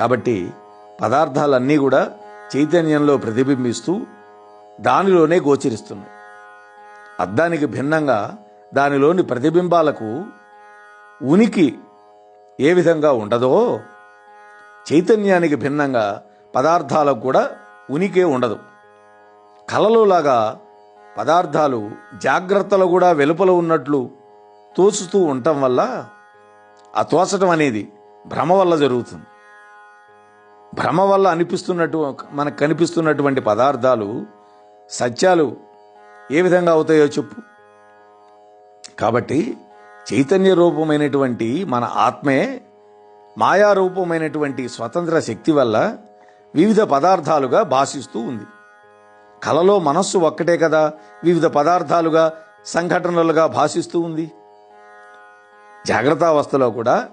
కాబట్టి పదార్థాలన్నీ కూడా చైతన్యంలో ప్రతిబింబిస్తూ దానిలోనే గోచరిస్తున్నాయి. అద్దానికి భిన్నంగా దానిలోని ప్రతిబింబాలకు ఉనికి ఏ విధంగా ఉండదో చైతన్యానికి భిన్నంగా పదార్థాలకు కూడా ఉనికే ఉండదు. కలలోలాగా పదార్థాలు జాగ్రత్తలు కూడా వెలుపల ఉన్నట్లు తోచుతూ ఉండటం వల్ల ఆ తోచటం అనేది భ్రమ వల్ల జరుగుతుంది. భ్రమ వల్ల అనిపిస్తున్నట్టు మనకు కనిపిస్తున్నటువంటి పదార్థాలు సత్యాలు ఏ విధంగా అవుతాయో చెప్పు. కాబట్టి చైతన్య రూపమైనటువంటి మన ఆత్మే మాయారూపమైనటువంటి స్వతంత్ర శక్తి వల్ల వివిధ పదార్థాలుగా భాషిస్తూ ఉంది. కలలో మనస్సు ఒక్కటే కదా వివిధ పదార్థాలుగా సంఘటనలుగా భాషిస్తూ ఉంది. జాగ్రత్తావస్థలో కూడా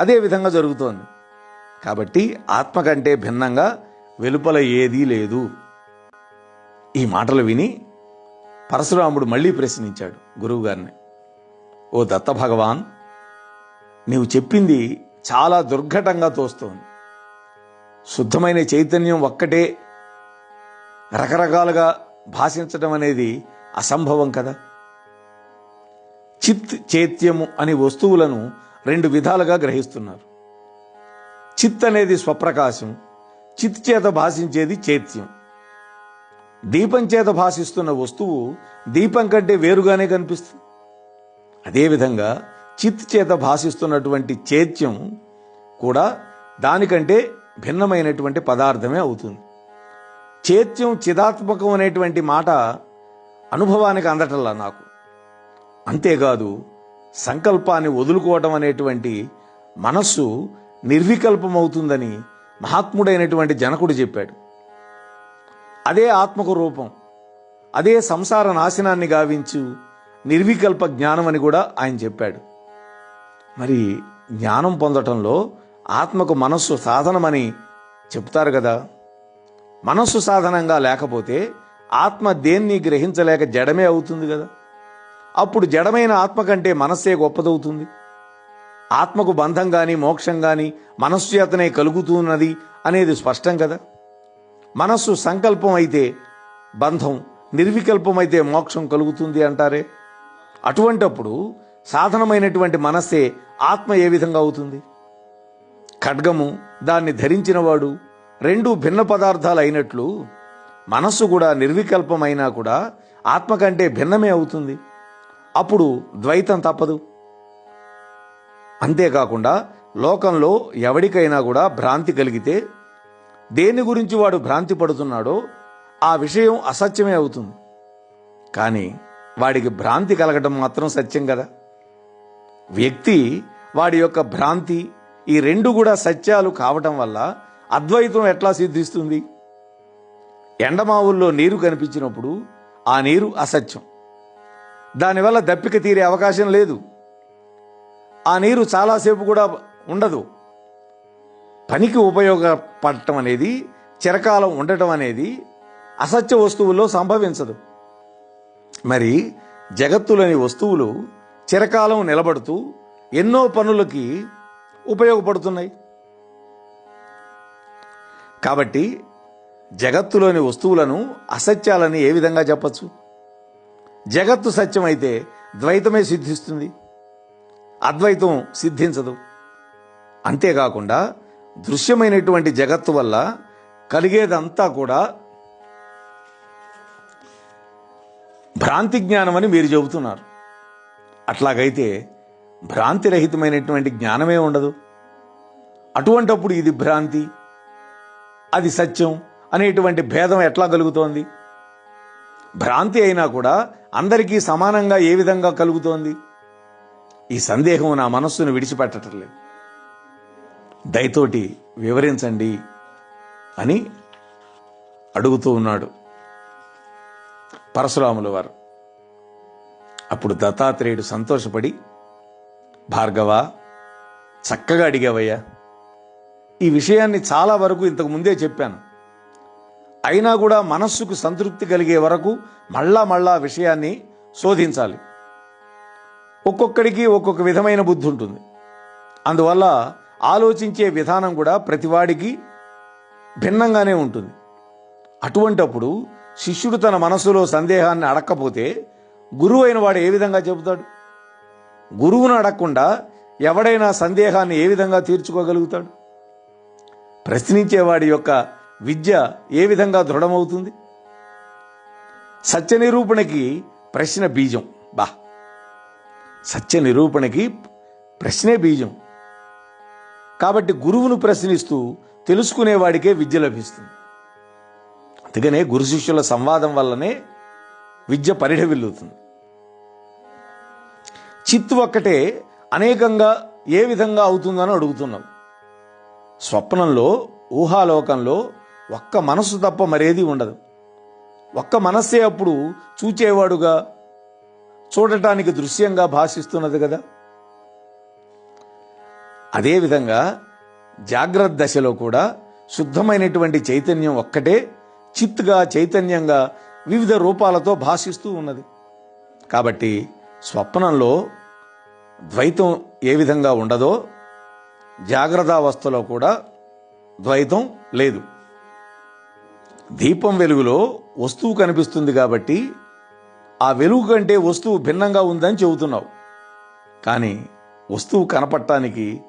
అదే విధంగా జరుగుతోంది. కాబట్టి ఆత్మ కంటే భిన్నంగా వెలుపల ఏదీ లేదు. ఈ మాటలు విని పరశురాముడు మళ్ళీ ప్రశ్నించాడు గురువుగారిని. ఓ దత్త భగవాన్ నీవు చెప్పింది చాలా దుర్ఘటంగా తోస్తోంది. శుద్ధమైన చైతన్యం ఒక్కటే రకరకాలుగా భాషించడం అనేది అసంభవం కదా? చిత్ చైత్యము అనే వస్తువులను రెండు విధాలుగా గ్రహిస్తున్నారు. చిత్ అనేది స్వప్రకాశం చిత్ చేత భాషించేది చైత్యం. దీపం చేత భాషిస్తున్న వస్తువు దీపం కంటే వేరుగానే కనిపిస్తుంది. అదేవిధంగా చిత్ చేత భాషిస్తున్నటువంటి చైత్యం కూడా దానికంటే భిన్నమైనటువంటి పదార్థమే అవుతుంది. చైత్యం చిదాత్మకం అనేటువంటి మాట అనుభవానికి అందటల్లా నాకు. అంతేకాదు సంకల్పాన్ని వదులుకోవటం అనేటువంటి మనస్సు నిర్వికల్పమవుతుందని మహాత్ముడైనటువంటి జనకుడు చెప్పాడు. అదే ఆత్మకు రూపం అదే సంసార నాశనాన్ని గావించు నిర్వికల్ప జ్ఞానం అని కూడా ఆయన చెప్పాడు. మరి జ్ఞానం పొందటంలో ఆత్మకు మనస్సు సాధనమని చెప్తారు కదా. మనస్సు సాధనంగా లేకపోతే ఆత్మ దేన్ని గ్రహించలేక జడమే అవుతుంది కదా. అప్పుడు జడమైన ఆత్మ కంటే మనస్సే గొప్పదవుతుంది. ఆత్మకు బంధం గాని మోక్షం గాని మనస్సు చేతనే కలుగుతున్నది అనేది స్పష్టం కదా? మనస్సు సంకల్పం అయితే బంధం నిర్వికల్పమైతే మోక్షం కలుగుతుంది అంటారే? అటువంటప్పుడు సాధనమైనటువంటి మనస్సే ఆత్మ ఏ విధంగా అవుతుంది? ఖడ్గము దాన్ని ధరించినవాడు రెండు భిన్న పదార్థాలు అయినట్లు మనస్సు కూడా నిర్వికల్పమైనా కూడా ఆత్మ కంటే భిన్నమే అవుతుంది. అప్పుడు ద్వైతం తప్పదు. అంతేకాకుండా లోకంలో ఎవడికైనా కూడా భ్రాంతి కలిగితే దేని గురించి వాడు భ్రాంతి పడుతున్నాడో ఆ విషయం అసత్యమే అవుతుంది. కానీ వాడికి భ్రాంతి కలగటం మాత్రం సత్యం కదా. వ్యక్తి వాడి యొక్క భ్రాంతి ఈ రెండు కూడా సత్యాలు కావటం వల్ల అద్వైతం ఎట్లా సిద్ధిస్తుంది? ఎండమావుల్లో నీరు కనిపించినప్పుడు ఆ నీరు అసత్యం. దానివల్ల దప్పిక తీరే అవకాశం లేదు. ఆ నీరు చాలాసేపు కూడా ఉండదు. పనికి ఉపయోగపడటం అనేది చిరకాలం ఉండటం అనేది అసత్య వస్తువుల్లో సంభవించదు. మరి జగత్తులోని వస్తువులు చిరకాలం నిలబడుతూ ఎన్నో పనులకి ఉపయోగపడుతున్నాయి. కాబట్టి జగత్తులోని వస్తువులను అసత్యాలని ఏ విధంగా చెప్పచ్చు? జగత్తు సత్యమైతే ద్వైతమే సిద్ధిస్తుంది. అద్వైతం సిద్ధించదు. అంతేకాకుండా దృశ్యమైనటువంటి జగత్తు వల్ల కలిగేదంతా కూడా భ్రాంతి జ్ఞానం అని మీరు చెబుతున్నారు. అట్లాగైతే భ్రాంతిరహితమైనటువంటి జ్ఞానమే ఉండదు. అటువంటప్పుడు ఇది భ్రాంతి అది సత్యం అనేటువంటి భేదం ఎట్లా కలుగుతోంది? భ్రాంతి అయినా కూడా అందరికీ సమానంగా ఏ విధంగా కలుగుతోంది? ఈ సందేహం నా మనస్సును విడిచిపెట్టడం లేదు దయతోటి వివరించండి అని అడుగుతూ ఉన్నాడు పరశురాముల వారు. అప్పుడు దత్తాత్రేయుడు సంతోషపడి భార్గవ చక్కగా అడిగావయ్యా. ఈ విషయాన్ని చాలా వరకు ఇంతకు ముందే చెప్పాను. అయినా కూడా మనస్సుకు సంతృప్తి కలిగే వరకు మళ్ళా మళ్ళా విషయాన్ని శోధించాలి. ఒక్కొక్కడికి ఒక్కొక్క విధమైన బుద్ధి ఉంటుంది. అందువల్ల ఆలోచించే విధానం కూడా ప్రతివాడికి భిన్నంగానే ఉంటుంది. అటువంటప్పుడు శిష్యుడు తన మనసులో సందేహాన్ని అడక్కపోతే గురువు అయిన వాడు ఏ విధంగా చెబుతాడు? గురువును అడగకుండా ఎవడైనా సందేహాన్ని ఏ విధంగా తీర్చుకోగలుగుతాడు? ప్రశ్నించేవాడి యొక్క విద్య ఏ విధంగా దృఢమవుతుంది? సత్యనిరూపణకి ప్రశ్న బీజం. బా! సత్య నిరూపణకి ప్రశ్నే బీజం. కాబట్టి గురువును ప్రశ్నిస్తూ తెలుసుకునేవాడికే విద్య లభిస్తుంది. అందుకనే గురు శిష్యుల సంవాదం వల్లనే విద్య పరిఢవిల్లుతుంది చిత్తు ఒక్కటే అనేకంగా ఏ విధంగా అవుతుందని అడుగుతున్నాం. స్వప్నంలో ఊహాలోకంలో ఒక్క మనసు తప్ప మరేది ఉండదు. ఒక్క మనస్సే అప్పుడు చూచేవాడుగా చూడటానికి దృశ్యంగా భాషిస్తున్నది కదా. అదేవిధంగా జాగ్రత్త దశలో కూడా శుద్ధమైనటువంటి చైతన్యం ఒక్కటే చిత్తుగా చైతన్యంగా వివిధ రూపాలతో భాషిస్తూ ఉన్నది. కాబట్టి స్వప్నంలో ద్వైతం ఏ విధంగా ఉండదో జాగ్రత్తావస్థలో కూడా ద్వైతం లేదు. దీపం వెలుగులో వస్తువు కనిపిస్తుంది కాబట్టి ఆ వెలుగు కంటే వస్తువు భిన్నంగా ఉందని చెబుతున్నావు. కానీ వస్తువు కనపడటానికి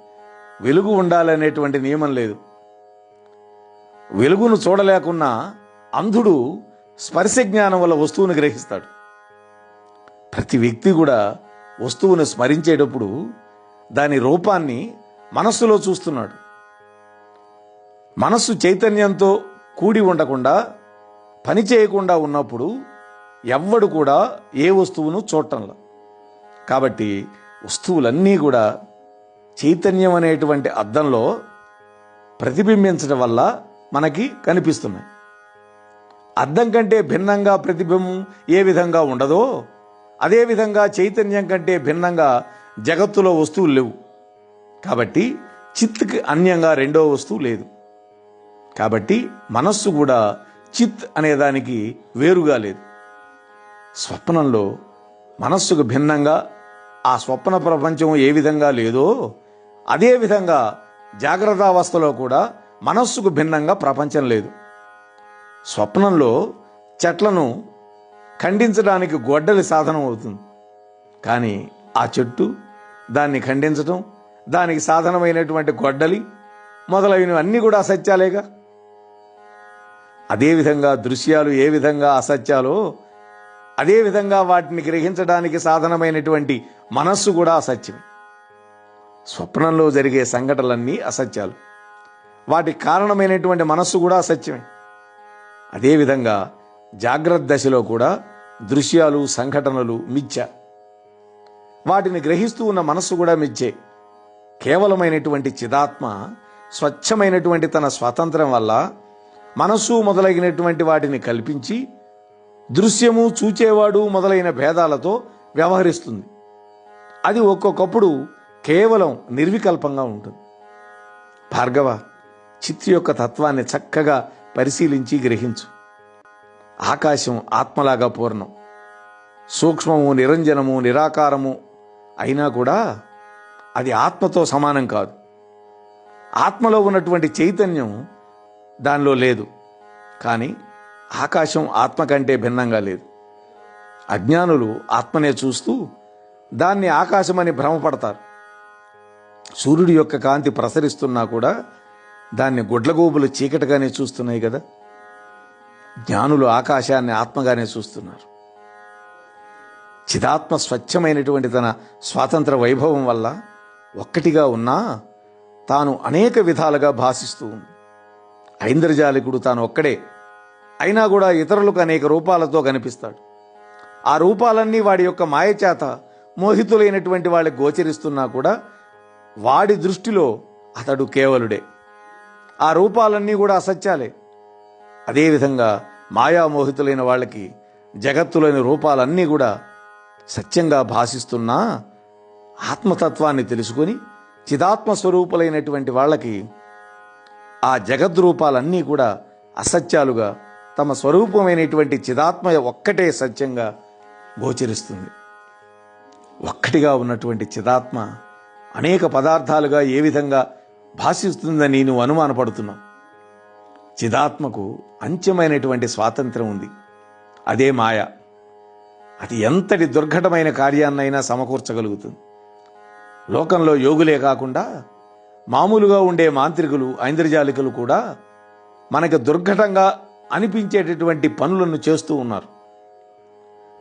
వెలుగు ఉండాలనేటువంటి నియమం లేదు. వెలుగును చూడలేకున్నా అంధుడు స్పర్శ జ్ఞానం వల్ల వస్తువును గ్రహిస్తాడు. ప్రతి వ్యక్తి కూడా వస్తువును స్మరించేటప్పుడు దాని రూపాన్ని మనస్సులో చూస్తున్నాడు. మనస్సు చైతన్యంతో కూడి ఉండకుండా పని చేయకుండా ఉన్నప్పుడు ఎవ్వడు కూడా ఏ వస్తువును చూడటంలా. కాబట్టి వస్తువులన్నీ కూడా చైతన్యం అనేటువంటి అద్దంలో ప్రతిబింబించడం వల్ల మనకి కనిపిస్తున్నాయి. అద్దం కంటే భిన్నంగా ప్రతిబింబం ఏ విధంగా ఉండదో అదేవిధంగా చైతన్యం కంటే భిన్నంగా జగత్తులో వస్తువులు లేవు. కాబట్టి చిత్కి అన్యంగా రెండో వస్తువు లేదు. కాబట్టి మనస్సు కూడా చిత్ అనేదానికి వేరుగా లేదు. స్వప్నంలో మనస్సుకు భిన్నంగా ఆ స్వప్న ప్రపంచం ఏ విధంగా లేదో అదే విధంగా జాగ్రత్తావస్థలో కూడా మనస్సుకు భిన్నంగా ప్రపంచం లేదు. స్వప్నంలో చెట్లను ఖండించడానికి గొడ్డలి సాధనం అవుతుంది. కానీ ఆ చెట్టు దాన్ని ఖండించటం దానికి సాధనమైనటువంటి గొడ్డలి మొదలైనవి అన్నీ కూడా అసత్యాలేగా? అదేవిధంగా దృశ్యాలు ఏ విధంగా అసత్యాలో అదేవిధంగా వాటిని గ్రహించడానికి సాధనమైనటువంటి మనస్సు కూడా అసత్యమే స్వప్నంలో జరిగే సంఘటనలన్నీ అసత్యాలు. వాటికి కారణమైనటువంటి మనస్సు కూడా అసత్యమే. అదేవిధంగా జాగ్రత్త దశలో కూడా దృశ్యాలు సంఘటనలు మిథ్య. వాటిని గ్రహిస్తూ ఉన్న మనస్సు కూడా మిథ్యే. కేవలమైనటువంటి చిదాత్మ స్వచ్ఛమైనటువంటి తన స్వాతంత్రం వల్ల మనస్సు మొదలైనటువంటి వాటిని కల్పించి దృశ్యము చూచేవాడు మొదలైన భేదాలతో వ్యవహరిస్తుంది. అది ఒక్కొక్కప్పుడు కేవలం నిర్వికల్పంగా ఉంటుంది. భార్గవ చిత్తు యొక్క తత్వాన్ని చక్కగా పరిశీలించి గ్రహించు. ఆకాశం ఆత్మలాగా పూర్ణం. సూక్ష్మము నిరంజనము నిరాకారము అయినా కూడా అది ఆత్మతో సమానం కాదు. ఆత్మలో ఉన్నటువంటి చైతన్యం దానిలో లేదు. కానీ ఆకాశం ఆత్మ కంటే భిన్నంగా లేదు. అజ్ఞానులు ఆత్మనే చూస్తూ దాన్ని ఆకాశమని భ్రమపడతారు. సూర్యుడి యొక్క కాంతి ప్రసరిస్తున్నా కూడా దాన్ని గుడ్లగోబులు చీకటిగానే చూస్తున్నాయి కదా. జ్ఞానులు ఆకాశాన్ని ఆత్మగానే చూస్తున్నారు. చిదాత్మ స్వచ్ఛమైనటువంటి తన స్వాతంత్ర వైభవం వల్ల ఒక్కటిగా ఉన్నా తాను అనేక విధాలుగా భాషిస్తూ ఉంది. ఐంద్రజాలికుడు తాను ఒక్కడే. అయినా కూడా ఇతరులకు అనేక రూపాలతో కనిపిస్తాడు. ఆ రూపాలన్నీ వాడి యొక్క మాయచేత మోహితులైనటువంటి వాళ్ళకి గోచరిస్తున్నా కూడా వాడి దృష్టిలో అతడు కేవలుడే. ఆ రూపాలన్నీ కూడా అసత్యాలే. అదేవిధంగా మాయామోహితులైన వాళ్ళకి జగత్తులోని రూపాలన్నీ కూడా సత్యంగా భాషిస్తున్నా ఆత్మతత్వాన్ని తెలుసుకొని చిదాత్మ స్వరూపులైనటువంటి వాళ్ళకి ఆ జగద్రూపాలన్నీ కూడా అసత్యాలుగా తమ స్వరూపమైనటువంటి చిదాత్మ ఒక్కటే సత్యంగా గోచరిస్తుంది. ఒక్కటిగా ఉన్నటువంటి చిదాత్మ అనేక పదార్థాలుగా ఏ విధంగా భాషిస్తుందని నువ్వు అనుమానపడుతున్నావు. చిదాత్మకు అంత్యమైనటువంటి స్వాతంత్రం ఉంది. అదే మాయ. అది ఎంతటి దుర్ఘటమైన కార్యాన్నైనా సమకూర్చగలుగుతుంది. లోకంలో యోగులే కాకుండా మామూలుగా ఉండే మాంత్రికులు ఐంద్రజాలికలు కూడా మనకు దుర్ఘటంగా అనిపించేటటువంటి పనులను చేస్తూ ఉన్నారు.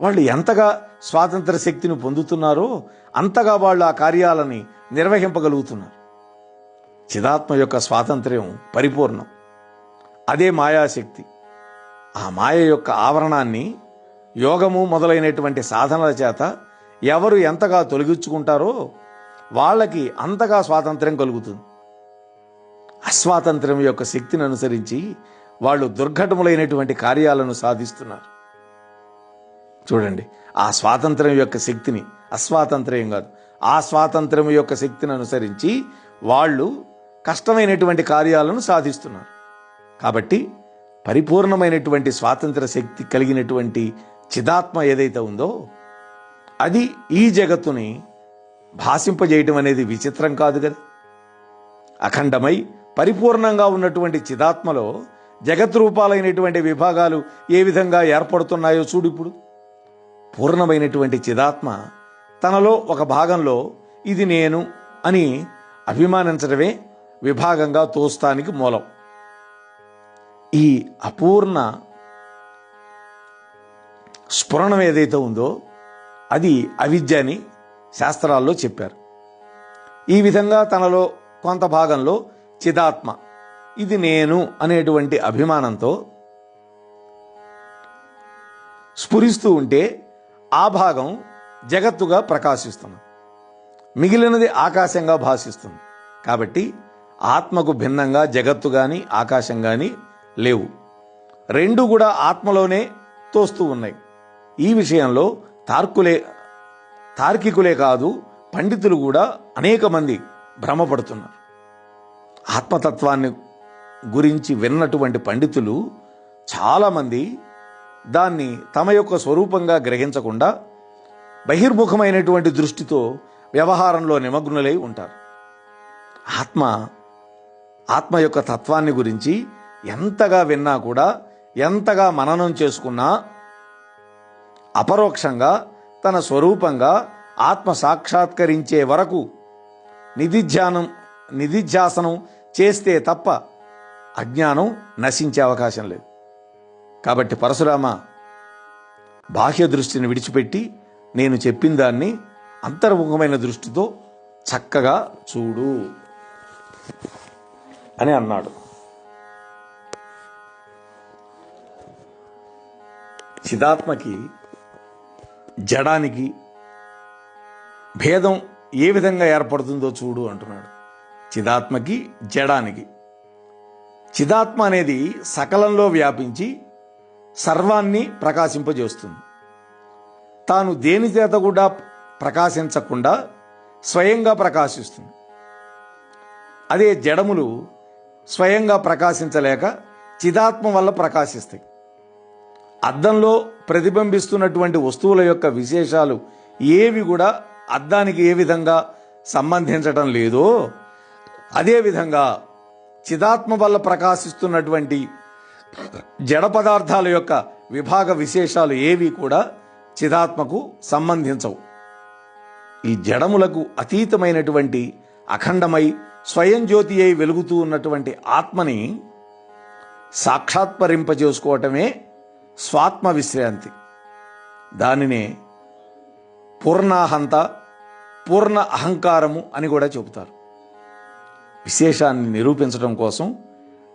వాళ్ళు ఎంతగా స్వాతంత్ర శక్తిని పొందుతున్నారో అంతగా వాళ్ళు ఆ కార్యాలని నిర్వహింపగలుగుతున్నారు. చిదాత్మ యొక్క స్వాతంత్ర్యం పరిపూర్ణం. అదే మాయాశక్తి. ఆ మాయ యొక్క ఆవరణాన్ని యోగము మొదలైనటువంటి సాధనల చేత ఎవరు ఎంతగా తొలగించుకుంటారో వాళ్ళకి అంతగా స్వాతంత్ర్యం కలుగుతుంది. అస్వాతంత్ర్యం యొక్క శక్తిని అనుసరించి వాళ్ళు దుర్ఘటములైనటువంటి కార్యాలను సాధిస్తున్నారు. చూడండి ఆ స్వాతంత్ర్యం యొక్క శక్తిని అస్వాతంత్ర్యం కాదు ఆ స్వాతంత్ర్యం యొక్క శక్తిని అనుసరించి వాళ్ళు కష్టమైనటువంటి కార్యాలను సాధిస్తున్నారు. కాబట్టి పరిపూర్ణమైనటువంటి స్వాతంత్ర శక్తి కలిగినటువంటి చిదాత్మ ఏదైతే ఉందో అది ఈ జగత్తుని భాషింపజేయటం అనేది విచిత్రం కాదు కదా. అఖండమై పరిపూర్ణంగా ఉన్నటువంటి చిదాత్మలో జగత్ రూపాలైనటువంటి విభాగాలు ఏ విధంగా ఏర్పడుతున్నాయో చూడు ఇప్పుడు. పూర్ణమైనటువంటి చిదాత్మ తనలో ఒక భాగంలో ఇది నేను అని అభిమానించడమే విభాగంగా తోస్తానికి మూలం. ఈ అపూర్ణ స్ఫురణం ఏదైతే ఉందో అది అవిద్య అని శాస్త్రాల్లో చెప్పారు. ఈ విధంగా తనలో కొంత భాగంలో చిదాత్మ ఇది నేను అనేటువంటి అభిమానంతో స్ఫురిస్తూ ఉంటే ఆ భాగం జగత్తుగా ప్రకాశిస్తుంది. మిగిలినది ఆకాశంగా భాషిస్తుంది. కాబట్టి ఆత్మకు భిన్నంగా జగత్తు కానీ ఆకాశం కానీ లేవు. రెండు కూడా ఆత్మలోనే తోస్తూ ఉన్నాయి. ఈ విషయంలో తార్కులే తార్కికులే కాదు పండితులు కూడా అనేక మంది భ్రమపడుతున్నారు. ఆత్మతత్వాన్ని గురించి విన్నటువంటి పండితులు చాలామంది దాన్ని తమ యొక్క స్వరూపంగా గ్రహించకుండా బహిర్ముఖమైనటువంటి దృష్టితో వ్యవహారంలో నిమగ్నులై ఉంటారు. ఆత్మ ఆత్మ యొక్క తత్వాన్ని గురించి ఎంతగా విన్నా కూడా ఎంతగా మననం చేసుకున్నా అపరోక్షంగా తన స్వరూపంగా ఆత్మ సాక్షాత్కరించే వరకు నిధిధ్యానం నిధిధ్యాసనం చేస్తే తప్ప అజ్ఞానం నశించే అవకాశం లేదు. కాబట్టి పరశురామ బాహ్య దృష్టిని విడిచిపెట్టి నేను చెప్పిన దాన్ని అంతర్ముఖమైన దృష్టితో చక్కగా చూడు అని అన్నాడు. చిదాత్మకి జడానికి భేదం ఏ విధంగా ఏర్పడుతుందో చూడు అంటున్నాడు. చిదాత్మకి జడానికి. చిదాత్మ అనేది సకలంలో వ్యాపించి సర్వాన్ని ప్రకాశింపజేస్తుంది. తాను దేని చేత కూడా ప్రకాశించకుండా స్వయంగా ప్రకాశిస్తుంది. అదే జడములు స్వయంగా ప్రకాశించలేక చిదాత్మ వల్ల ప్రకాశిస్తాయి. అద్దంలో ప్రతిబింబిస్తున్నటువంటి వస్తువుల యొక్క విశేషాలు ఏవి కూడా అద్దానికి ఏ విధంగా సంబంధించటం లేదో అదేవిధంగా చిదాత్మ వల్ల ప్రకాశిస్తున్నటువంటి జడ పదార్థాల యొక్క విభాగ విశేషాలు ఏవి కూడా చిదాత్మకు సంబంధించవు. ఈ జడములకు అతీతమైనటువంటి అఖండమై స్వయం జ్యోతి అయి వెలుగుతూ ఉన్నటువంటి ఆత్మని సాక్షాత్పరింపజేసుకోవటమే స్వాత్మ విశ్రాంతి. దానినే పూర్ణాహంత పూర్ణ అహంకారము అని కూడా చెబుతారు. విశేషాన్ని నిరూపించడం కోసం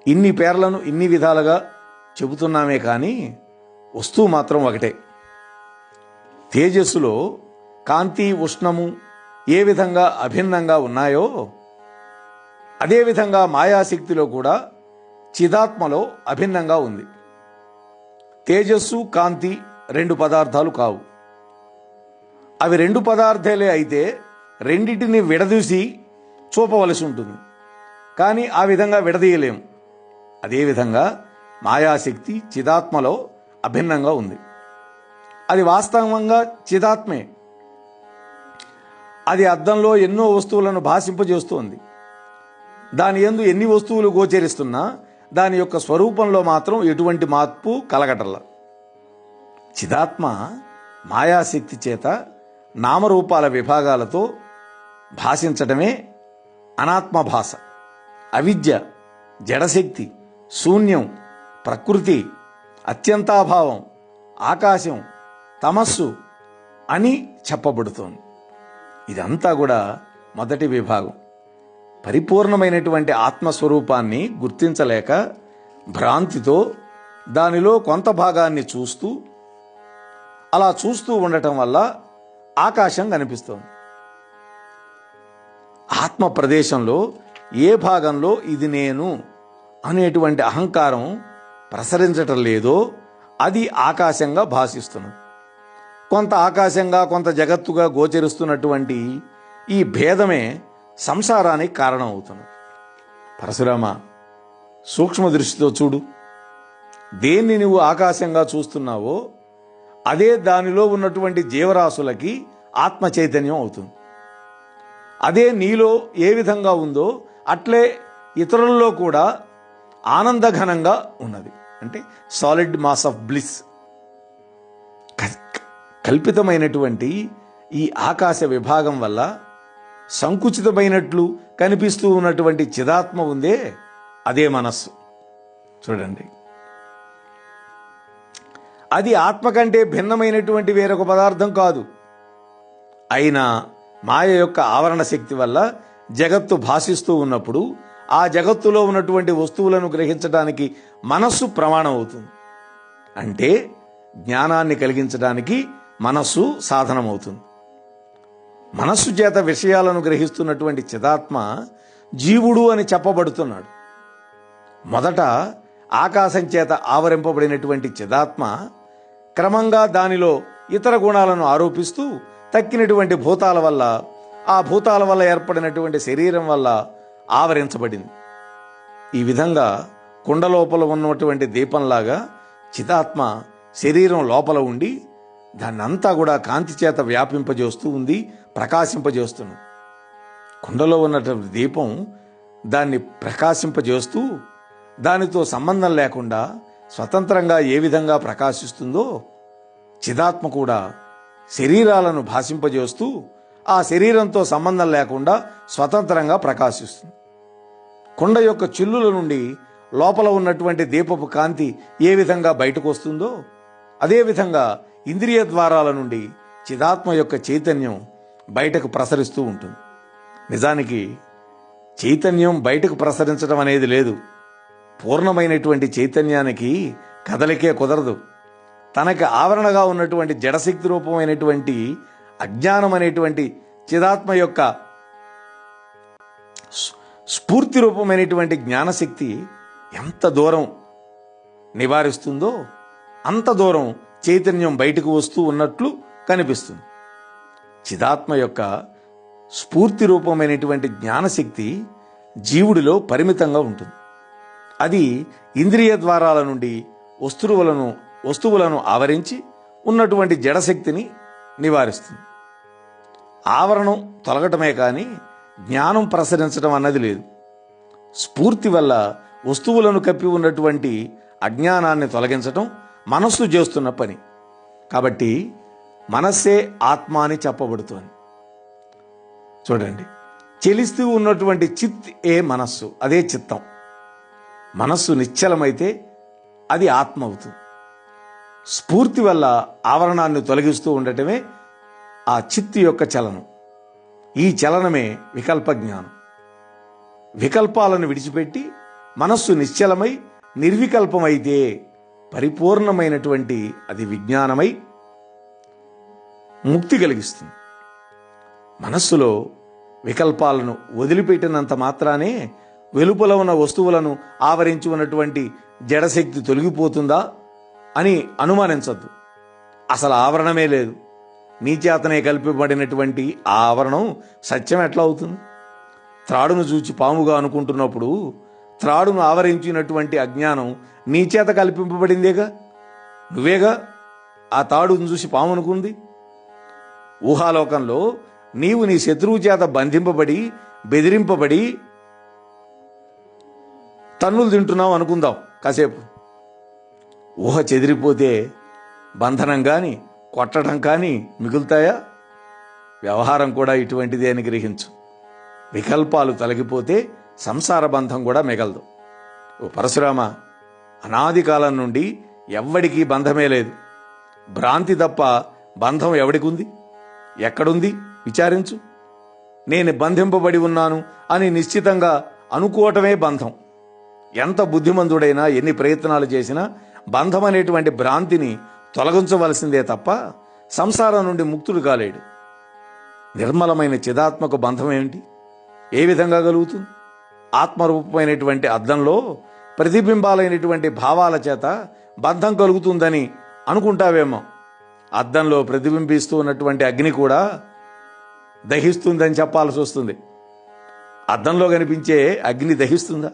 ఇన్ని పేర్లను ఇన్ని విధాలుగా చెబుతున్నామే కానీ వస్తువు మాత్రం ఒకటే. తేజస్సులో కాంతి ఉష్ణము ఏ విధంగా అభిన్నంగా ఉన్నాయో అదేవిధంగా మాయాశక్తిలో కూడా చిదాత్మలో అభిన్నంగా ఉంది. తేజస్సు కాంతి రెండు పదార్థాలు కావు. అవి రెండు పదార్థాలే అయితే రెండింటిని విడదీసి చూపవలసి ఉంటుంది. కానీ ఆ విధంగా విడదీయలేము అదేవిధంగా మాయాశక్తి చిదాత్మలో అభిన్నంగా ఉంది. అది వాస్తవంగా చిదాత్మే. అది అద్దంలో ఎన్నో వస్తువులను భాషింపజేస్తోంది. దాని ఎందు ఎన్ని వస్తువులు గోచరిస్తున్నా దాని యొక్క స్వరూపంలో మాత్రం ఎటువంటి మార్పు కలగటల్ల. చిదాత్మ మాయాశక్తి చేత నామరూపాల విభాగాలతో భాషించటమే అనాత్మ భాష. అవిద్య జడశక్తి శూన్యం ప్రకృతి అత్యంతాభావం ఆకాశం తమస్సు అని చెప్పబడుతోంది. ఇదంతా కూడా మొదటి విభాగం. పరిపూర్ణమైనటువంటి ఆత్మస్వరూపాన్ని గుర్తించలేక భ్రాంతితో దానిలో కొంత భాగాన్ని చూస్తూ అలా చూస్తూ ఉండటం వల్ల ఆకాశం కనిపిస్తోంది. ఆత్మ ప్రదేశంలో ఏ భాగంలో ఇది నేను అనేటువంటి అహంకారం ప్రసరించటం లేదో అది ఆకాశంగా భాషిస్తున్నది కొంత ఆకాశంగా కొంత జగత్తుగా గోచరిస్తున్నటువంటి ఈ భేదమే సంసారానికి కారణం అవుతున్నది పరశురామ సూక్ష్మ దృష్టితో చూడు. దేన్ని నువ్వు ఆకాశంగా చూస్తున్నావో అదే దానిలో ఉన్నటువంటి జీవరాశులకి ఆత్మ చైతన్యం అవుతుంది. అదే నీలో ఏ విధంగా ఉందో అట్లే ఇతరుల్లో కూడా ఆనందఘనంగా ఉన్నది. అంటే సాలిడ్ మాస్ ఆఫ్ బ్లిస్ కల్పితమైనటువంటి ఈ ఆకాశ విభాగం వల్ల సంకుచితమైనట్లు కనిపిస్తూ ఉన్నటువంటి చిదాత్మ ఉందే అదే మనస్సు. చూడండి. అది ఆత్మ కంటే భిన్నమైనటువంటి వేరొక పదార్థం కాదు. అయినా మాయ యొక్క ఆవరణ శక్తి వల్ల జగత్తు భాషిస్తూ ఉన్నప్పుడు ఆ జగత్తులో ఉన్నటువంటి వస్తువులను గ్రహించడానికి మనస్సు ప్రమాణం అవుతుంది. అంటే జ్ఞానాన్ని కలిగించడానికి మనస్సు సాధనమవుతుంది. మనస్సు చేత విషయాలను గ్రహిస్తున్నటువంటి చిదాత్మ జీవుడు అని చెప్పబడుతున్నాడు. మొదట ఆకాశం చేత ఆవరింపబడినటువంటి చిదాత్మ క్రమంగా దానిలో ఇతర గుణాలను ఆరోపిస్తూ తక్కినటువంటి భూతాల వల్ల ఆ భూతాల వల్ల ఏర్పడినటువంటి శరీరం వల్ల ఆవరించబడింది. ఈ విధంగా కుండ లోపల ఉన్నటువంటి దీపంలాగా చితాత్మ శరీరం లోపల ఉండి దాన్నంతా కూడా కాంతి చేత వ్యాపింపజేస్తూ ఉంది ప్రకాశింపజేస్తుంది. కుండలో ఉన్నటువంటి దీపం దాన్ని ప్రకాశింపజేస్తూ దానితో సంబంధం లేకుండా స్వతంత్రంగా ఏ విధంగా ప్రకాశిస్తుందో చిదాత్మ కూడా శరీరాలను భాషింపజేస్తూ ఆ శరీరంతో సంబంధం లేకుండా స్వతంత్రంగా ప్రకాశిస్తుంది. కుండ యొక్క చిల్లుల నుండి లోపల ఉన్నటువంటి దీపపు కాంతి ఏ విధంగా బయటకు వస్తుందో అదేవిధంగా ఇంద్రియ ద్వారాల నుండి చిదాత్మ యొక్క చైతన్యం బయటకు ప్రసరిస్తూ ఉంటుంది. నిజానికి చైతన్యం బయటకు ప్రసరించడం అనేది లేదు. పూర్ణమైనటువంటి చైతన్యానికి కదలికే కుదరదు. తనకి ఆవరణగా ఉన్నటువంటి జడశక్తి రూపమైనటువంటి అజ్ఞానం అనేటువంటి చిదాత్మ యొక్క స్ఫూర్తి రూపమైనటువంటి జ్ఞానశక్తి ఎంత దూరం నివారిస్తుందో అంత దూరం చైతన్యం బయటకు వస్తూ ఉన్నట్లు కనిపిస్తుంది. చిదాత్మ యొక్క స్ఫూర్తి రూపమైనటువంటి జ్ఞానశక్తి జీవుడిలో పరిమితంగా ఉంటుంది. అది ఇంద్రియ ద్వారాల నుండి వస్తువులను వస్తువులను ఆవరించి ఉన్నటువంటి జడశక్తిని నివారిస్తుంది. ఆవరణం తొలగటమే కానీ జ్ఞానం ప్రసరించడం అన్నది లేదు. స్ఫూర్తి వల్ల వస్తువులను కప్పి ఉన్నటువంటి అజ్ఞానాన్ని తొలగించటం మనస్సు చేస్తున్న పని. కాబట్టి మనస్సే ఆత్మ అని చెప్పబడుతోంది. చూడండి చెలిస్తూ ఉన్నటువంటి చిత్ ఏ మనస్సు అదే చిత్తం. మనస్సు నిశ్చలమైతే అది ఆత్మ అవుతుంది. స్ఫూర్తి వల్ల ఆవరణాన్ని తొలగిస్తూ ఉండటమే ఆ చిత్తు యొక్క చలనం. ఈ చలనమే వికల్ప జ్ఞానం. వికల్పాలను విడిచిపెట్టి మనస్సు నిశ్చలమై నిర్వికల్పమైతే పరిపూర్ణమైనటువంటి అది విజ్ఞానమై ముక్తి కలిగిస్తుంది. మనస్సులో వికల్పాలను వదిలిపెట్టినంత మాత్రానే వెలుపల ఉన్న వస్తువులను ఆవరించి ఉన్నటువంటి జడశక్తి తొలగిపోతుందా అని అనుమానించద్దు. అసలు ఆవరణమే లేదు. నీ చేతనే కల్పింపబడినటువంటి ఆ ఆవరణం సత్యం ఎట్లా అవుతుంది? త్రాడును చూచి పాముగా అనుకుంటున్నప్పుడు త్రాడును ఆవరించినటువంటి అజ్ఞానం నీ చేత కల్పింపబడిందేగా? నువ్వేగా? ఆ తాడును చూసి పాము అనుకుంది? ఊహాలోకంలో నీవు నీ శత్రువు చేత బంధింపబడి బెదిరింపబడి తన్నులు తింటున్నావు అనుకుందాం కాసేపు. ఊహ చెదిరిపోతే బంధనం కానీ కొట్టడం కానీ మిగులుతాయా? వ్యవహారం కూడా ఇటువంటిదే అని గ్రహించు. వికల్పాలు తొలగిపోతే సంసార బంధం కూడా మిగలదు. ఓ పరశురామ అనాది కాలం నుండి ఎవ్వడికీ బంధమే లేదు. భ్రాంతి తప్ప బంధం ఎవడికుంది? ఎక్కడుంది? విచారించు. నేను బంధింపబడి ఉన్నాను అని నిశ్చితంగా అనుకోవటమే బంధం. ఎంత బుద్ధిమంతుడైనా ఎన్ని ప్రయత్నాలు చేసినా బంధం అనేటువంటి భ్రాంతిని తొలగించవలసిందే తప్ప సంసారం నుండి ముక్తుడు కాలేడు. నిర్మలమైన చిదాత్మక బంధం ఏమిటి? ఏ విధంగా కలుగుతుంది? ఆత్మరూపమైనటువంటి అద్దంలో ప్రతిబింబాలైనటువంటి భావాల చేత బంధం కలుగుతుందని అనుకుంటావేమో. అద్దంలో ప్రతిబింబిస్తూ ఉన్నటువంటి అగ్ని కూడా దహిస్తుందని చెప్పాల్సి వస్తుంది. అద్దంలో కనిపించే అగ్ని దహిస్తుందా?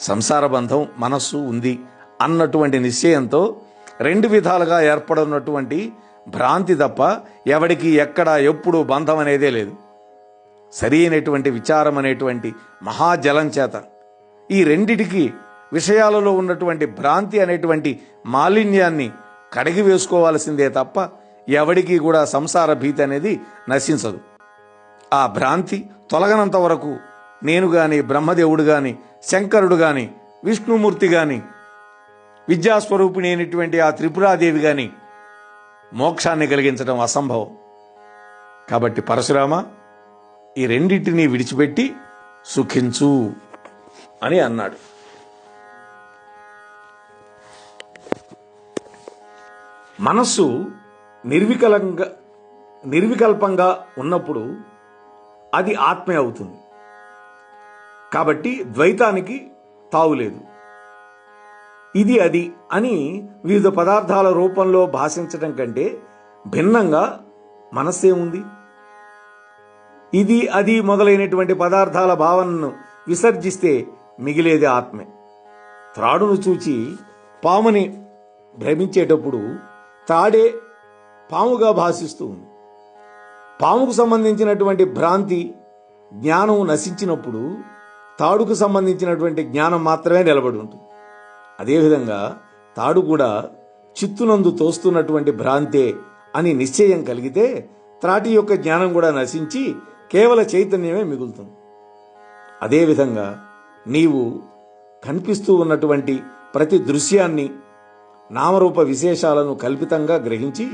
సంసార బంధం మనస్సు ఉంది అన్నటువంటి నిశ్చయంతో రెండు విధాలుగా ఏర్పడినటువంటి భ్రాంతి తప్ప ఎవడికి ఎక్కడ ఎప్పుడు బంధం అనేదే లేదు. సరి అయినటువంటి విచారం అనేటువంటి మహాజలం చేత. ఈ రెండిటికి విషయాలలో ఉన్నటువంటి భ్రాంతి అనేటువంటి మాలిన్యాన్ని కడిగి వేసుకోవాల్సిందే తప్ప ఎవడికి కూడా సంసార భీతి అనేది నశించదు. ఆ భ్రాంతి తొలగనంత వరకు నేను గాని బ్రహ్మదేవుడు గాని శంకరుడు గాని విష్ణుమూర్తి గాని విద్యాస్వరూపిణి అయినటువంటి ఆ త్రిపురాదేవి గాని మోక్షాన్ని కలిగించడం అసంభవం. కాబట్టి పరశురామ ఈ రెండింటినీ విడిచిపెట్టి సుఖించు అని అన్నాడు. మనస్సు నిర్వికలంగా నిర్వికల్పంగా ఉన్నప్పుడు అది ఆత్మే అవుతుంది. కాబట్టి ద్వైతానికి తావులేదు ఇది అది అని వివిధ పదార్థాల రూపంలో భాషించటం కంటే భిన్నంగా మనస్సే ఉంది. ఇది అది మొదలైనటువంటి పదార్థాల భావనను విసర్జిస్తే మిగిలేది ఆత్మే. త్రాడును చూచి పాముని భ్రమించేటప్పుడు తాడే పాముగా భాషిస్తూ ఉంది. పాముకు సంబంధించినటువంటి భ్రాంతి జ్ఞానం నశించినప్పుడు తాడుకు సంబంధించినటువంటి జ్ఞానం మాత్రమే నిలబడి ఉంటుంది. అదేవిధంగా తాడు కూడా చిత్తునందు తోస్తున్నటువంటి భ్రాంతే అని నిశ్చయం కలిగితే త్రాటి యొక్క జ్ఞానం కూడా నశించి కేవల చైతన్యమే మిగులుతుంది. అదేవిధంగా నీవు కనిపిస్తూ ఉన్నటువంటి ప్రతి దృశ్యాన్ని నామరూప విశేషాలను కల్పితంగా గ్రహించి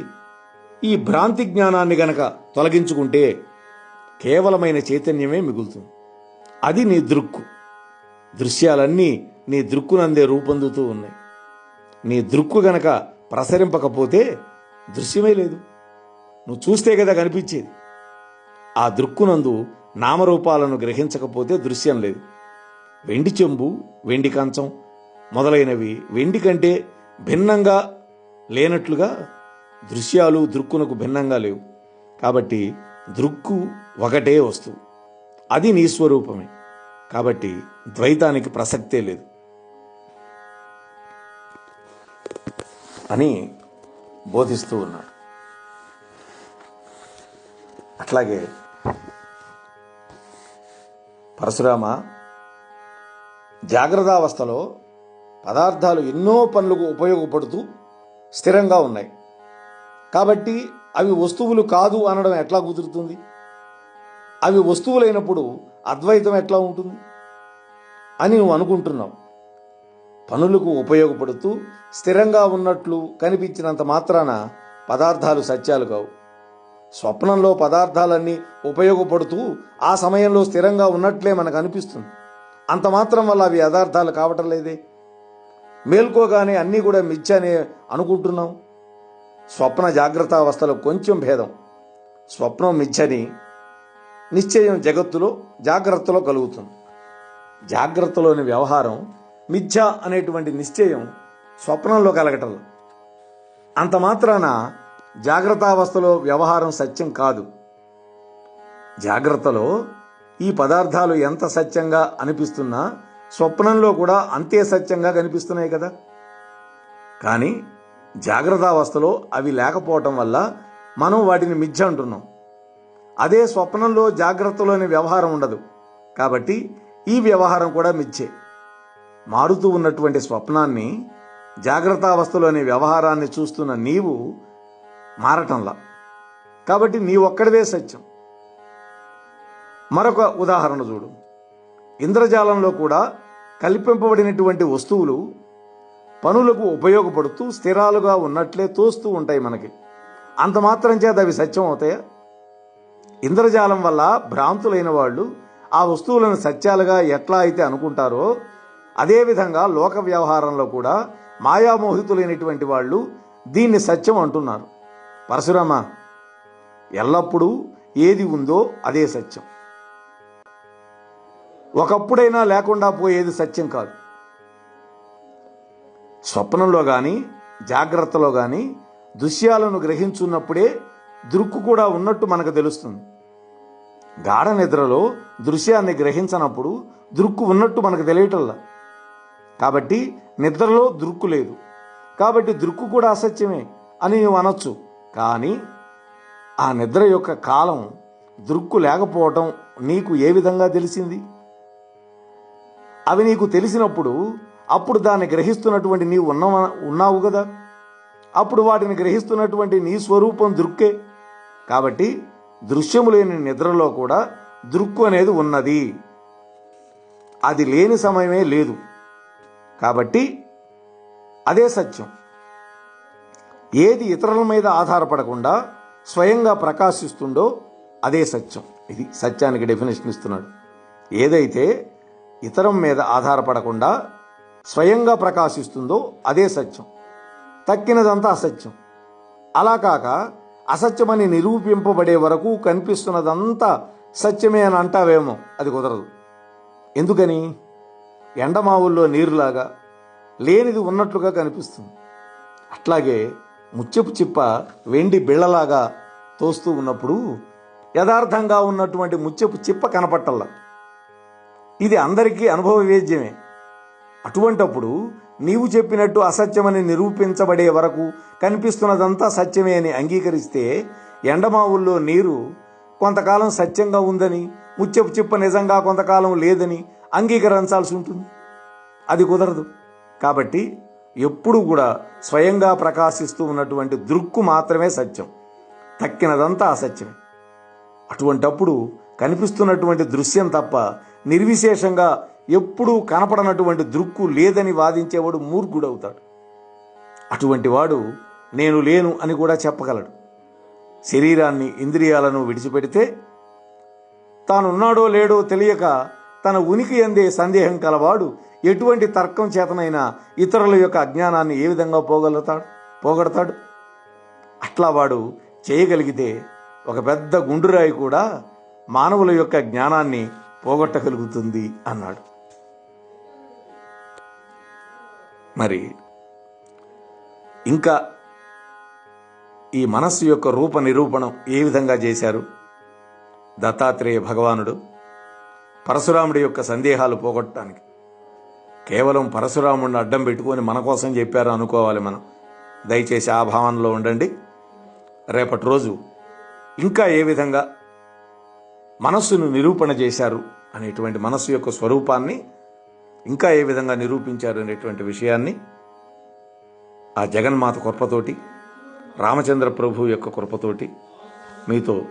ఈ భ్రాంతి జ్ఞానాన్ని గనక తొలగించుకుంటే కేవలమైన చైతన్యమే మిగులుతుంది. అది నీ దృక్కు. దృశ్యాలన్నీ నీ దృక్కునందే రూపొందుతూ ఉన్నాయి. నీ దృక్కు గనక ప్రసరింపకపోతే దృశ్యమే లేదు. నువ్వు చూస్తే కదా కనిపించేది. ఆ దృక్కునందు నామరూపాలను గ్రహించకపోతే దృశ్యం లేదు. వెండి చెంబు వెండి కంచం మొదలైనవి వెండి కంటే భిన్నంగా లేనట్లుగా దృశ్యాలు దృక్కునకు భిన్నంగా లేవు. కాబట్టి దృక్కు ఒకటే వస్తువు. అది నీ స్వరూపమే. కాబట్టి ద్వైతానికి ప్రసక్తే లేదు. అని బోధిస్తూ ఉన్నాడు. అట్లాగే పరశురామ జాగ్రత్తావస్థలో పదార్థాలు ఎన్నో పనులకు ఉపయోగపడుతూ స్థిరంగా ఉన్నాయి. కాబట్టి అవి వస్తువులు కాదు అనడం ఎట్లా కుదురుతుంది? అవి వస్తువులైనప్పుడు అద్వైతం ఎట్లా ఉంటుంది అని నువ్వు అనుకుంటున్నావు. పనులకు ఉపయోగపడుతూ స్థిరంగా ఉన్నట్లు కనిపించినంత మాత్రాన పదార్థాలు సత్యాలు కావు. స్వప్నంలో పదార్థాలన్నీ ఉపయోగపడుతూ ఆ సమయంలో స్థిరంగా ఉన్నట్లే మనకు అనిపిస్తుంది. అంత మాత్రం వల్ల అవి యథార్థాలు కావటం లేదే. మేల్కోగానే అన్నీ కూడా మిచ్చనే అనుకుంటున్నాం. స్వప్న జాగ్రత్త అవస్థలో కొంచెం భేదం. స్వప్నం మిచ్చని నిశ్చయం జగత్తులో జాగ్రత్తలో కలుగుతుంది. జాగ్రత్తలోని వ్యవహారం మిథ్య అనేటువంటి నిశ్చయం స్వప్నంలో కలగటం అంత మాత్రాన జాగ్రత్తావస్థలో వ్యవహారం సత్యం కాదు. జాగ్రత్తలో ఈ పదార్థాలు ఎంత సత్యంగా అనిపిస్తున్నా స్వప్నంలో కూడా అంతే సత్యంగా కనిపిస్తున్నాయి కదా. కానీ జాగ్రత్తావస్థలో అవి లేకపోవటం వల్ల మనం వాటిని మిథ్య అంటున్నాం. అదే స్వప్నంలో జాగ్రత్తలోని వ్యవహారం ఉండదు. కాబట్టి ఈ వ్యవహారం కూడా మిథ్యే. మారుతూ ఉన్నటువంటి స్వప్నాన్ని జాగ్రత్తావస్థలోని వ్యవహారాన్ని చూస్తున్న నీవు మారటంలా. కాబట్టి నీ ఒక్కడివే సత్యం. మరొక ఉదాహరణ చూడు. ఇంద్రజాలంలో కూడా కల్పింపబడినటువంటి వస్తువులు పనులకు ఉపయోగపడుతూ స్థిరాలుగా ఉన్నట్లే తోస్తూ ఉంటాయి మనకి. అంత మాత్రం చేత అవి సత్యం అవుతాయా? ఇంద్రజాలం వల్ల భ్రాంతులైన వాళ్ళు ఆ వస్తువులను సత్యాలుగా ఎట్లా అయితే అనుకుంటారో అదేవిధంగా లోక వ్యవహారంలో కూడా మాయామోహితులైనటువంటి వాళ్ళు దీన్ని సత్యం అంటున్నారు. పరశురామ ఎల్లప్పుడూ ఏది ఉందో అదే సత్యం. ఒకప్పుడైనా లేకుండా పోయేది సత్యం కాదు. స్వప్నంలో కానీ జాగ్రత్తలో కానీ దృశ్యాలను గ్రహించున్నప్పుడే దృక్కు కూడా ఉన్నట్టు మనకు తెలుస్తుంది. గాఢ నిద్రలో దృశ్యాన్ని గ్రహించనప్పుడు దృక్కు ఉన్నట్టు మనకు తెలియటల్లా. కాబట్టి నిద్రలో దృక్కు లేదు. కాబట్టి దృక్కు కూడా అసత్యమే అని నువ్వు అనొచ్చు. కానీ ఆ నిద్ర యొక్క కాలం దృక్కు లేకపోవటం నీకు ఏ విధంగా తెలిసింది? అవి నీకు తెలిసినప్పుడు అప్పుడు దాన్ని గ్రహిస్తున్నటువంటి నీవు ఉన్న ఉన్నావు కదా. అప్పుడు వాటిని గ్రహిస్తున్నటువంటి నీ స్వరూపం దృక్కే కాబట్టి దృశ్యము లేని నిద్రలో కూడా దృక్కు అనేది ఉన్నది. అది లేని సమయమే లేదు. కాబట్టి అదే సత్యం. ఏది ఇతరుల మీద ఆధారపడకుండా స్వయంగా ప్రకాశిస్తుండో అదే సత్యం. ఇది సత్యానికి డెఫినేషన్ ఇస్తున్నాడు. ఏదైతే ఇతరం మీద ఆధారపడకుండా స్వయంగా ప్రకాశిస్తుందో అదే సత్యం. తక్కినదంతా అసత్యం. అలా కాక అసత్యమని నిరూపింపబడే వరకు కనిపిస్తున్నదంతా సత్యమే అని అంటావేమో అది కుదరదు. ఎందుకని? ఎండమావుల్లో నీరులాగా లేనిది ఉన్నట్లుగా కనిపిస్తుంది. అట్లాగే ముచ్చెపు చిప్ప వెండి బిళ్ళలాగా తోస్తూ ఉన్నప్పుడు యథార్థంగా ఉన్నటువంటి ముచ్చెపు చిప్ప కనపట్టల్లా. ఇది అందరికీ అనుభవ వేద్యమే. అటువంటప్పుడు నీవు చెప్పినట్టు అసత్యమని నిరూపించబడే వరకు కనిపిస్తున్నదంతా సత్యమే అని అంగీకరిస్తే ఎండమావుల్లో నీరు కొంతకాలం సత్యంగా ఉందని ముచ్చెపు చిప్ప నిజంగా కొంతకాలం లేదని అంగీకరించాల్సి ఉంటుంది. అది కుదరదు. కాబట్టి ఎప్పుడు కూడా స్వయంగా ప్రకాశిస్తూ ఉన్నటువంటి దృక్కు మాత్రమే సత్యం. తక్కినదంతా అసత్యమే. అటువంటప్పుడు కనిపిస్తున్నటువంటి దృశ్యం తప్ప నిర్విశేషంగా ఎప్పుడూ కనపడనటువంటి దృక్కు లేదని వాదించేవాడు మూర్ఖుడవుతాడు. అటువంటి వాడు నేను లేను అని కూడా చెప్పగలడు. శరీరాన్ని ఇంద్రియాలను విడిచిపెడితే తానున్నాడో లేడో తెలియక తన ఉనికి అందే సందేహం కలవాడు ఎటువంటి తర్కం చేతనైనా ఇతరుల యొక్క అజ్ఞానాన్ని ఏ విధంగా పోగలుగుతాడు? పోగొడతాడు? అట్లా వాడు చేయగలిగితే ఒక పెద్ద గుండురాయి కూడా మానవుల యొక్క జ్ఞానాన్ని పోగొట్టగలుగుతుంది అన్నాడు. మరి ఇంకా ఈ మనస్సు యొక్క రూప నిరూపణం ఏ విధంగా చేశారు? దత్తాత్రేయ భగవానుడు పరశురాముడి యొక్క సందేహాలు పోగొట్టడానికి. కేవలం పరశురాముడిని అడ్డం పెట్టుకొని మన కోసం చెప్పారు అనుకోవాలి మనం. దయచేసి ఆ భావనలో ఉండండి. రేపటి రోజు ఇంకా ఏ విధంగా మనస్సును నిరూపణ చేశారు అనేటువంటి మనస్సు యొక్క స్వరూపాన్ని ఇంకా ఏ విధంగా నిరూపించారు అనేటువంటి విషయాన్ని ఆ జగన్మాత కృపతోటి రామచంద్ర ప్రభు యొక్క కృపతోటి మీతో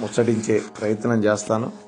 ముచ్చటించే ప్రయత్నం చేస్తాను.